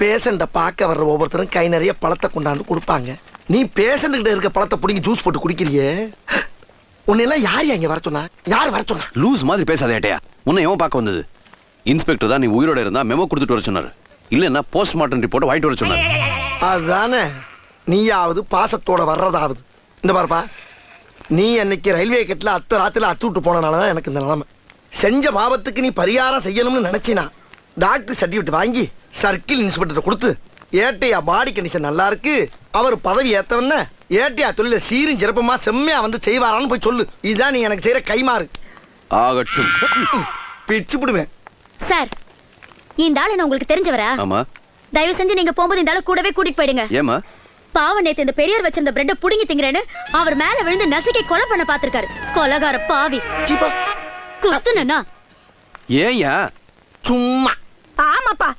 பேஷண்ட பார்க்க வர்ற ஒவ்வொருத்தரும் கை நிறைய பழத்தை கொண்டாந்து கொடுப்பாங்க. நீ பேஷண்ட் கிட்ட இருக்க பழத்தை பிடிங்கி ஜூஸ் போட்டு குடிக்கிறியே? உன்னெல்லாம் யார் இங்க வர சொன்னா? யார் வர சொன்னா? லூஸ் மாதிரி பேசாத ஏட்டையா. உன்னை எவன் பார்க்க வந்தது? இன்ஸ்பெக்டர் தான் நீ உயிரோட இருந்தா மெமோ கொடுத்துட்டு வர சொன்னாரு. இல்லைன்னா போஸ்ட்மார்ட்டம் ரிப்போர்ட் வாங்கிட்டு வர சொன்னாரு. அதுதானே நீயாவது பாசத்தோட வர்றதாவது. இந்த பாருப்பா நீ அன்னைக்கு ரயில்வே கட்டில் அத்தை ராத்திரில அத்து விட்டு போனனால தான் எனக்கு இந்த நிலைமை. செஞ்ச பாவத்துக்கு நீ பரிகாரம் செய்யணும்னு நினைச்சினா? டாக்டர் சர்டிஃபிகேட் வாங்கி சர்க்கிள் இன்ஸ்பெக்டர் கொடுத்து ஏட்டையா பாடி கண்டிஷன் நல்லா இருக்கு. அவர் பதவி ஏத்தவன ஏட்டையா தொழில சீரும் சிறப்புமா செம்மையா வந்து செய்வாரான்னு போய் சொல்லு. இதுதான் நீ எனக்கு செய்யற கைமாறு. ஆகட்டும். பிச்சு விடுவேன் சார் இந்த ஆள் என்ன உங்களுக்கு தெரிஞ்சவரா? ஆமா. தயவு செஞ்சு நீங்க போகும்போது இந்த ஆளை கூடவே கூட்டிட்டு போயிடுங்க. ஏமா பாவம் நேத்து இந்த பெரியவர் வச்சிருந்த பிரெட்ட புடுங்கி திங்கிறேன்னு அவர் மேல விழுந்து நசுக்கி கொலை பண்ண பாத்திருக்காரு கொலகார பாவி. குத்துனா ஏயா சும்மா. ஆமாப்பா